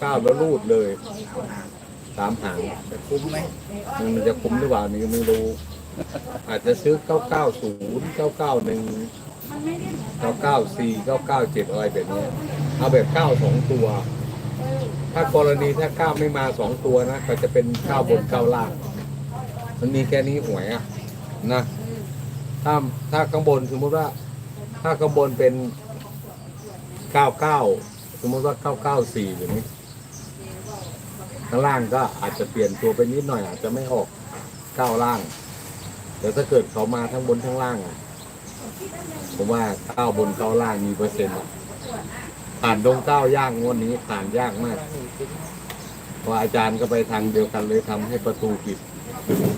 เก้าแล้วรูดเลยสามหางจะคุ้มไหมมันจะคุ้มหรือเปล่านี่ก็ไม่รู้ อาจจะซื้อเก้าเก้าศูนย์เก้าเก้าหนึ่งเก้าเก้าสี่เก้าเก้าเจ็ดอะไรแบบนี้ เอาแบบเก้าสองตัว ถ้ากรณีถ้าเก้าไม่มาสองตัวนะ ก็จะเป็นเก้าบนเก้าล่าง มันมีแค่นี้หวยอะนะ ถ้าถ้าข้างบนสมมติว่า ถ้าข้างบนเป็นเก้าเก้าสมมติว่าเก้าเก้าสี่อย่างนี้ ข้างล่างก็อาจจะเปลี่ยนตัวไปนิดหน่อยอาจจะไม่ออกเก้าล่าง แต่ถ้าเกิดเขามาทั้งบนทั้งล่างอะผมว่าเก้าบนเก้าล่างมีเปอร์เซ็นต์ผ่านดงเก้าย่างงวดนี้ผ่านยากมากเพราะอาจารย์ก็ไปทางเดียวกันเลยทำให้ประตูปิด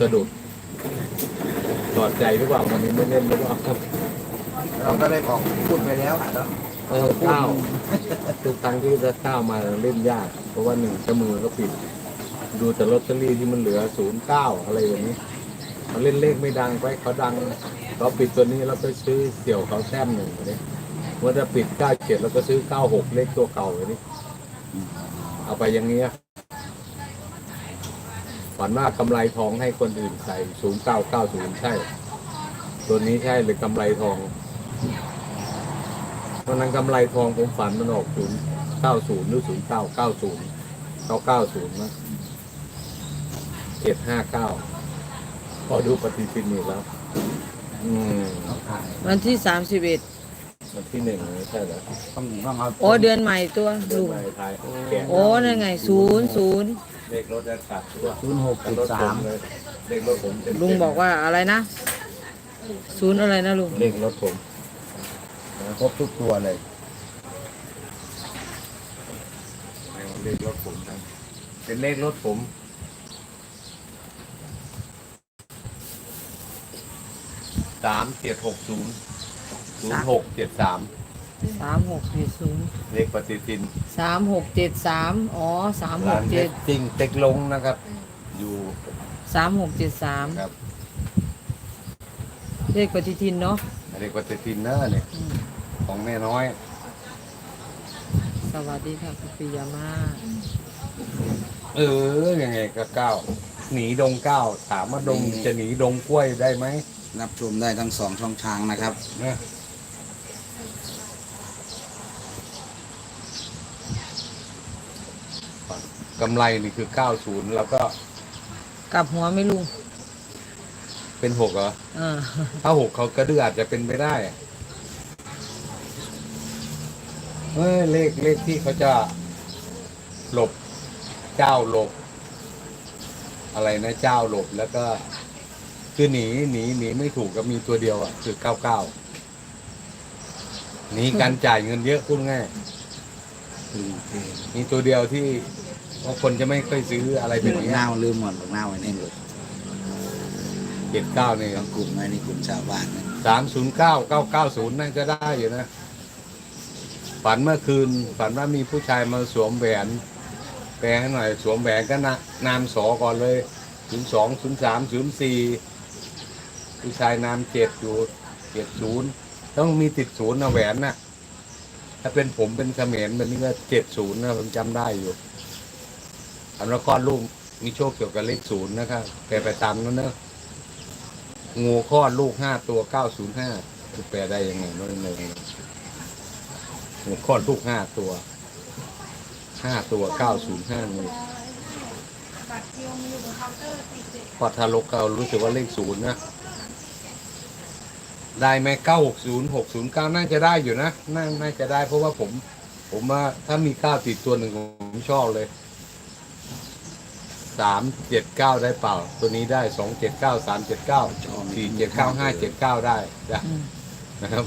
สะดุดตอดใจหรือเปล่าวันนี้ไม่เล่นหรือเปล่าเราก็ได้บอกพูดไปแล้วเนาะ เออเก้าทุกครั้งที่จะเก้ามาเล่นยาก เพราะว่าหนึ่งเจ้ามือก็ปิด ดูแต่ลอตเตอรี่ที่มันเหลือศูนย์เก้าอะไรอย่างนี้เขาเล่นเลขไม่ดังไปเขาดังเราปิดตัวนี้แล้วไปซื้อเสี่ยวเขาแต้มหนึ่งเลยว่าจะปิดเก้าเจ็ดแล้วก็ซื้อเก้าหกเลขตัวเก่าเลยนี่เอาไปอย่างเงี้ยฝันว่ากำไรทองให้คนอื่นใส่ศูนย์เก้าเก้าศูนย์ใช่ ตัวนี้ใช่เลยกำไรทอง วันนั้นกำไรทองผมฝันมันออกศูนย์เก้าศูนย์หรือศูนย์เก้าเก้าศูนย์เก้าเก้าศูนย์นะเจ็ดห้าเก้าพอดูปฏิทินอีกแล้ว อืมวันที่สามสิบเอ็ดวันที่หนึ่งไม่ใช่เหรอต้องต้องเอาโอ้เดือนใหม่ตัวเดือนลุงใหม่ไทยแกะโอ้นั่นไงศูนย์ศูนย์เลขรถแอดขาดตัวศูนย์หกกันจุดรถผสามมเลยเลขรถผมเต็มๆลุงบอกว่าอะไรนะศูนย์อะไรนะลุงเลขรถผม ครบทุกตัวเลยเลขรถผมนะเป็นเลขรถผม สามเจ็ดหกศูนย์ศูนย์หกเจ็ดสาม สามหกเจ็ดศูนย์เลขปฏิทินสามหกเจ็ดสามอ๋อสามหร้ากนเจ็เจ็ดดจริงเต็กลงนะครับ อยู่สามหกเจ็ดสามครับเลขปฏิทินเนาะเลขปฏิทินเนอะเนี่ย อืม ของแม่น้อย สวัสดีค่ะคุณปิยามาเออยังไงก็เก้าหนีดงเก้าถามว่าดงจะหนีดงกล้วยได้ไหมรับชมได้ทั้งสองช่องทางนะครับเนี่ยกำไรนี่คือ 90 แล้วก็กลับหัวไหม่ลุงเป็น 6 เหรอ เออ ถ้า 6 เขากระดืออาจจะเป็นไปได้อะ เฮ้ยเลขเลขที่เขาจะหลบเจ้าหลบ อะไรนะเจ้าหลบแล้วก็คือหนีหนีหนีไม่ถูกก็มีตัวเดียวอะคือ99หนีการจ่ายเงินเยอะพูดง่ายมีตัวเดียวที่ว่าคนจะไม่ค่อยซื้ออะไรเป็นบัอกย่างหนี้น้าลืมหมดบักหน้าไว้ในรถเจ็ดเก้าเนี่ยของกลุ่มน้อยนี่กลุ่มชาวบ้านนะสามศูนย์เก้าเก้าเก้าศูนย์นั่นก็ได้อยู่นะ ฝันเมื่อคืน ฝันว่ามีผู้ชายมาสวมแหวนแปลให้หน่อย สวมแหวนก็นะนามสอก่อนเลยศูนย์สองศูนย์สามศูนย์สี่ผู้ชายนามเจ็ดอยู่เจ็ดศูนย์ต้องมีติดศูนย์นะแหวนน่ะ ถ้าเป็นผมเป็นเขมรแบบนี้ก็เจ็ดศูนย์นะผมจำได้อยู่อันละครลูกมีโชคเกี่ยวกับเลขศูนย์นะครับแปลไปตามนั้นเนอะงูคลอดลูกห้าตัวเก้าศูนย์ห้าแปลได้ยังไงโน้นเลยงู คลอดลูกห้าตัวห้าตัวเก้าศูนย์ห้านี่พอทารกเรารู้สึกว่าเลขศูนย์นะ ได้ไหมเก้าหกศูนย์หกศูนย์เก้าน่าจะได้อยู่นะน่าน่าจะได้เพราะว่าผม ผมว่าถ้ามีเก้าติดตัวหนึ่งผมชอบเลยสามเจ็ดเก้าได้เปล่า ตัวนี้ได้สองเจ็ดเก้าสามเจ็ดเก้าสี่เจ็ดเก้าห้าเจ็ดเก้าได้นะอืมนะครับ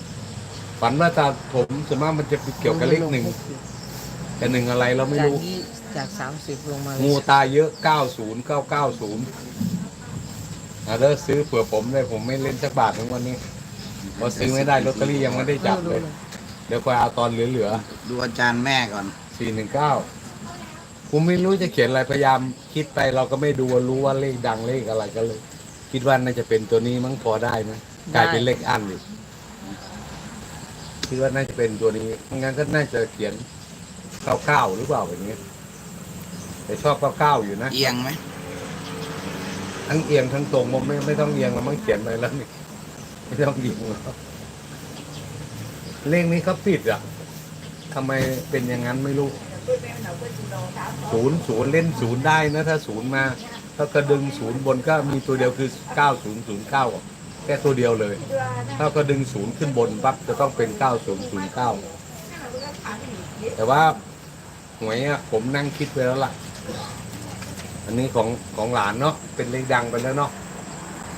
ฝันว่าตาผมส่วนมากมันจะเกี่ยวกับเลขหนึ่งแต่หนึ่งอะไรเราไม่จากรู้ นี้จากสามสิบลงมาเลยงูตายเยอะเก้าศูนย์เก้าเก้าศูนย์อะเลิกซื้อเผื่อผมเลยผมไม่เล่นสักบาททั้งวันนี้เพราะซื้อไม่ได้ลอตเตอรี่ยังไม่ได้จับเลย เดี๋ยวคอยเอาตอนเหลือดูอาจารย์แม่ก่อนๆสี่หนึ่งเก้าผมไม่รู้จะเขียนอะไรพยายามคิดไปเราก็ไม่ดูว่ารู้ว่าเลขดังเลขอะไรก็เลย คิดว่าน่าจะเป็นตัวนี้มั้งพอได้มั้งกลายเป็นเลขอันอีก คิดว่าน่าจะเป็นตัวนี้งั้นก็น่าจะเขียนเก้าเก้าหรือเปล่าแบบนี้ แต่ชอบเก้าเก้าอยู่นะ เอียงไหมทั้งเอียงทั้งตรงผมไม่ไม่ต้องเอียงแล้วมันเขียนไปแล้วนี่ไม่ต้องเอียงแล้วเลขนี้เขาปิดอะทำไมเป็นอย่างนั้นไม่รู้ศูนย์ศูนย์เล่นศูนย์ได้นะ ถ้าศูนย์มาถ้ากระดึงศูนย์บนก็มีตัวเดียวคือเก้าศูนย์ศูนย์เก้า แค่ตัวเดียวเลย ถ้ากระดึงศูนย์ขึ้นบนปั๊บจะต้องเป็นเก้าศูนย์ศูนย์เก้าแต่ว่าหวยอะผมนั่งคิดไปแล้วล่ะ อันนี้ของของหลานเนาะเป็นเลขดังไปแล้วเนาะ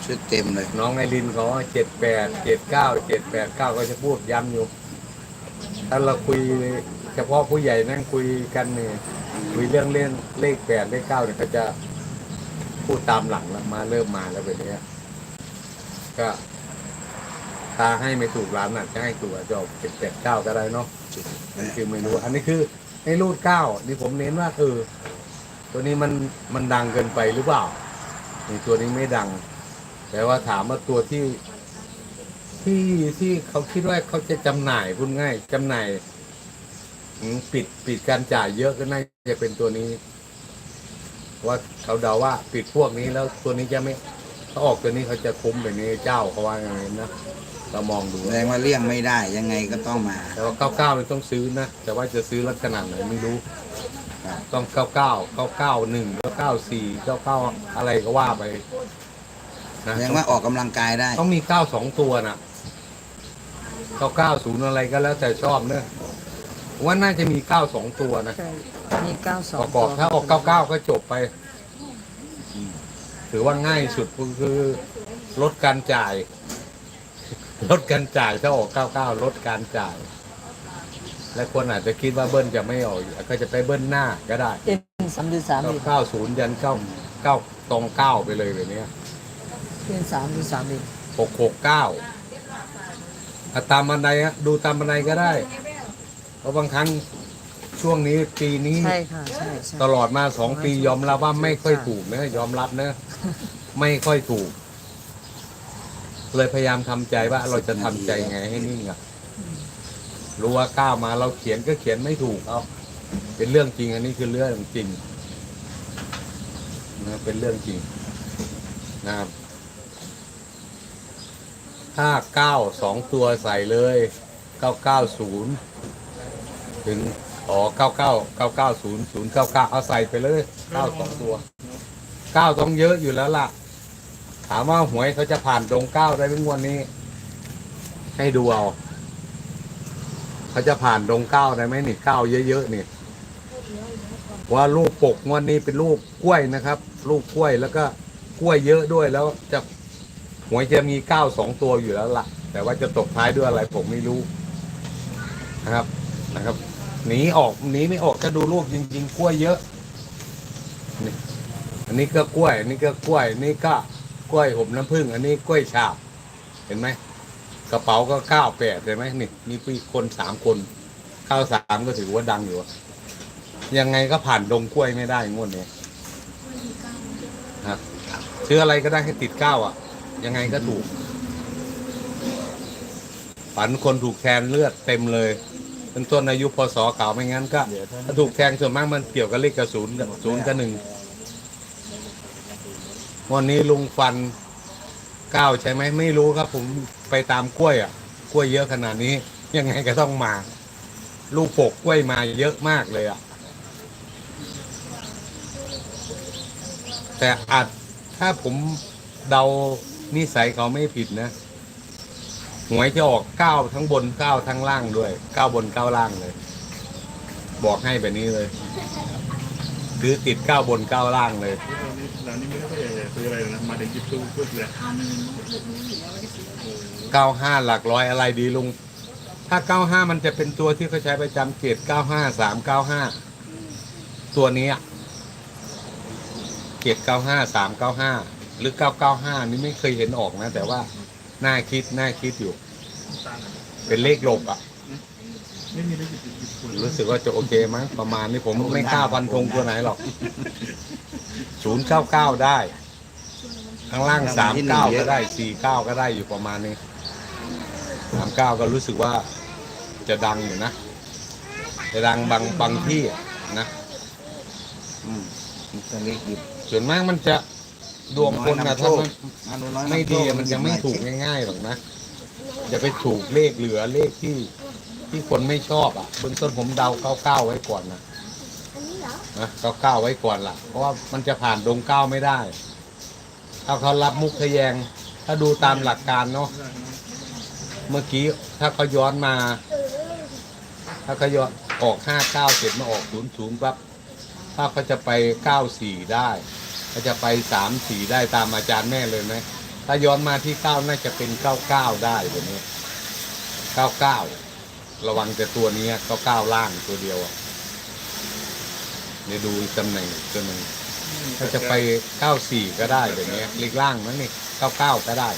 ชุดเต็มเลย น้องไอรินเขาเจ็ดแปดเจ็ดเก้าเจ็ดแปดเก้าก็จะพูดย้ำอยู่ ถ้าเราคุยเฉพาะผู้ใหญ่นั่งคุยกันเนี่ยคุยเรื่องเล่นเลขแปดเลขเก้าเนี่ยเขาจะพูดตามหลังแล้วมาเริ่มมาแล้วแบบเนี้ย ก็ตาให้ไม่ถูกร้านน่ะจะให้ถูกอาจจะเจ็ดแปดเก้าก็ได้เนาะนี่คือไม่รู้อันนี้คือให้รูดเก้านี่ผมเน้นว่าเออตัวนี้มันมันดังเกินไปหรือเปล่านี่ตัวนี้ไม่ดัง แต่ว่าถามว่าตัวที่ ที่ที่เขาคิดว่าเขาจะจำหน่ายพูดง่ายจำหน่ายอืมปิดปิดการจ่ายเยอะก็น่าจะเป็นตัวนี้ ว่าเขาเดาว่าปิดพวกนี้แล้วตัวนี้จะไม่ ถ้าออกตัวนี้เขาจะคุ้มแบบนี้เจ้าเขาว่าอย่างนี้นะเรามองดูแสดงว่าเลี่ยงไม่ได้ยังไงก็ต้องมาแต่ว่าเก้าเก้านี่ต้องซื้อนะแต่ว่าจะซื้อลักษณะไหนไม่รู้ครับต้องเก้าเก้าเก้าเก้าหนึ่งเก้าเก้าสี่เก้าเก้าอะไรก็ว่าไปนะแสดงว่าออกกำลังกายได้ ต้องมีเก้าสองตัวนะเก้าเก้าศูนย์อะไรก็แล้วแต่ชอบเนอะว่าน่าจะมีเก้าสองตัวนะ ใช่มีเก้าสอปงระกอบถ้าออกเก้าเก้าก็จบไป ถือว่าง่ายสุดคือลดการจ่าย ลดการจ่ายถ้าออกเก้าเก้าลดการจ่าย และคนอาจจะคิดว่าเบิ้ลจะไม่ออก ก็จะไปเบิ้ลหน้าก็ได้เป็นสามหรือสามเก้าดิเก้าศูนย์ยันเก้าเก้าตรงเก้าไปเลยแบบเนี้ยเป็นสามหรือสามดิหกหกเก้าตามบันไดฮะดูตามบันไดก็ได้ เพราะบางครั้งช่วงนี้ปีนี้ ใช่ค่ะ ใช่ใช่ตลอดมาสองปียอมรับว่าไม่ค่อยถูกนะยอมรับนะ ไม่ค่อยถูก เลยพยายามทำใจว่าเราจะทำใจไงให้นิ่งอะรู้ว่าก้าวมาเราเขียนก็เขียนไม่ถูกเอาเป็นเรื่องจริง อันนี้คือเรื่องจริงนะเป็นเรื่องจริงนะครับถ้าเก้าสองตัวใส่เลยเก้าเก้าศูนย์ถึงอ๋อเก้าเก้าเก้าเก้าศูนย์ศูนย์เก้าเก้าเอาใส่ไปเลยเก้าสองตัว เก้าต้องเยอะอยู่แล้วล่ะ ถามว่าหวยเขาจะผ่านตรงเก้าได้เป็นงวันนี้ ให้ดูเอาเขาจะผ่านตรงเก้าได้ไหมนี่เก้าเยอะๆนี่ว่าลูกปกงวันนี้เป็นลูกกล้วยนะครับลูกกล้วยแล้วก็กล้วยเยอะด้วยแล้วจะหวยจะมีเก้าสองตัวอยู่แล้วล่ะ แต่ว่าจะตกท้ายด้วยอะไรผมไม่รู้นะครับนะครับหนีออกหนีไม่ออกจะดูลูกจริง ๆ กล้วยเยอะ นี่อันนี้ก็กล้วยอันนี้ก็กล้วยอันนี่ก็กล้วยอบน้ำผึ้งอันนี้กล้วยฉาบ เห็นไหมกระเป๋าก็เก้าแปดเห็นไหมนี่มีพี่คนสามคนเก้าสามก็ถือว่าดังอยู่อะยังไงก็ผ่านดงกล้วยไม่ได้งวดนี้นะครับซื้ออะไรก็ได้ให้ติดเก้าอะ ยังไงก็ถูก ฝันคนถูกแทนเลือดเต็มเลยเป็นต้นอายุพศเก่าไม่งั้นก็ถ้าถูกแทงส่วนมากมันเกี่ยวกับเลขกระสุนกับศูนย์กับหนึ่ง วันนี้ลุงฟันเก้าใช่ไหมไม่รู้ครับ ผมไปตามกล้วยอะ กล้วยเยอะขนาดนี้ ยังไงก็ต้องมา ลูกปกกล้วยมาเยอะมากเลยอะ แต่อาจถ้าผมเดานิสัยเขาไม่ผิดนะหวยจะออกเก้าทั้งบนเก้าทั้งล่างด้วยเก้าบนเก้าล่างเลย บอกให้แบบนี้เลย คือติดเก้าบนเก้าล่างเลยตอนนี้ร้านนี้ไม่ค่อยอยากจะซื้ออะไรเลยนะ มาถึงหยิบตู้พูดเลยเก้าห้าหลักร้อยอะไรดีลุง ถ้าเก้าห้ามันจะเป็นตัวที่เขาใช้ประจำเจ็ดเก้าห้าสามเก้าห้าตัวนี้เจ็ดเก้าห้าสามเก้าห้าหรือเก้าเก้าห้านี่ไม่เคยเห็นออกนะ แต่ว่าน่าคิดน่าคิดอยู่ เป็นเลขหลบอะ ไม่มีได้หยิบหยิบหยิบคุณรู้สึกว่าจะโอเคมั้งประมาณนี้ผมไม่กล้าฟันธงตัวไหนหรอกศูนย์เก้าเก้าได้ ข้างล่างสามเก้าก็ได้สี่เก้าก็ได้อยู่ประมาณนี้สามเก้าก็รู้สึกว่าจะดังอยู่นะจะดังบางบางที่อะนะอืมมันจะเล็กหยิบส่วนมากมันจะดวงคนนะถ้ามันอะหนูน้อยไม่ดีำโชคมันจะไม่ถูกง่ายๆหรอกนะอย่าไปถูกเลขเหลือเลขที่ ที่คนไม่ชอบอะเบื้องต้นผมเดาเก้าเก้าไว้ก่อนนะนะเก้าเก้าไว้ก่อนล่ะ เพราะว่ามันจะผ่านดงเก้าไม่ได้ ถ้าเขารับมุกทะแยง ถ้าดูตามหลักการเนาะเมื่อกี้ถ้าเขาย้อนมา ถ้าเขาย้อนออกห้าเก้าเสร็จมาออกศูนย์ศูนย์ปั๊บถ้าเขาจะไปเก้าสี่ได้เขาจะไปสามสี่ได้ตามอาจารย์แม่เลยไหมถ้าย้อนมาที่เก้าน่าจะเป็นเก้าเก้าได้แบบนี้เก้าเก้า ระวังแต่ตัวนี้ก้าเก้าล่างตัวเดียวอะเดี๋ยวดูอีกตำแหน่งอีกตัวหนึ่งถ้าจะไปเก้าสี่ก็ได้แบบนี้เล็กล่างนั่นนี่เก้าเก้าก็ได้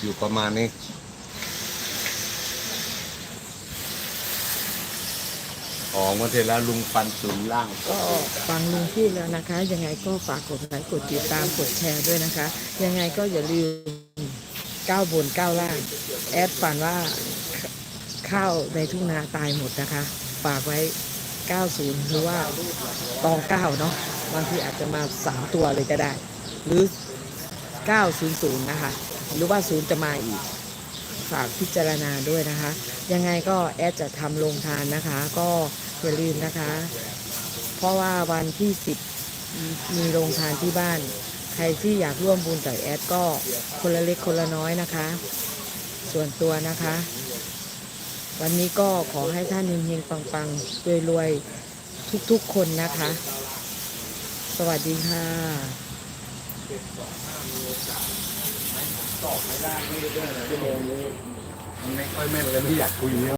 อยู่ประมาณนี้อ๋อเมื่อเทแล้วลุงฟันศูนย์ล่างก็ฟังลุงพูดแล้วนะคะ ยังไงก็ฝากกดไลค์กดติดตามกดแชร์ด้วยนะคะ ยังไงก็อย่าลืมก้าวบนก้าวล่าง แอดฝันว่า ข้าวในทุ่งนาตายหมดนะคะ ฝากไว้ 90 หรือว่าตอง9เนาะบางทีอาจจะมา 3 ตัวเลยก็ได้ หรือ 900 นะคะ หรือว่า 0 จะมาอีก ฝากพิจารณาด้วยนะคะ ยังไงก็แอดจะทำโรงทานนะคะ ก็อย่าลืมนะคะ เพราะว่าวันที่ 10 มีโรงทานที่บ้าน ใครที่อยากร่วมบุญกับแอดก็คนละเล็กคนละน้อยนะคะ ส่วนตัวนะคะ วันนี้ก็ขอให้ท่านเฮงๆปังๆรวยๆทุกๆคนนะคะ สวัสดีค่ะมันไม่ค่อยแม่นเลยไม่อยากคุยเยอะ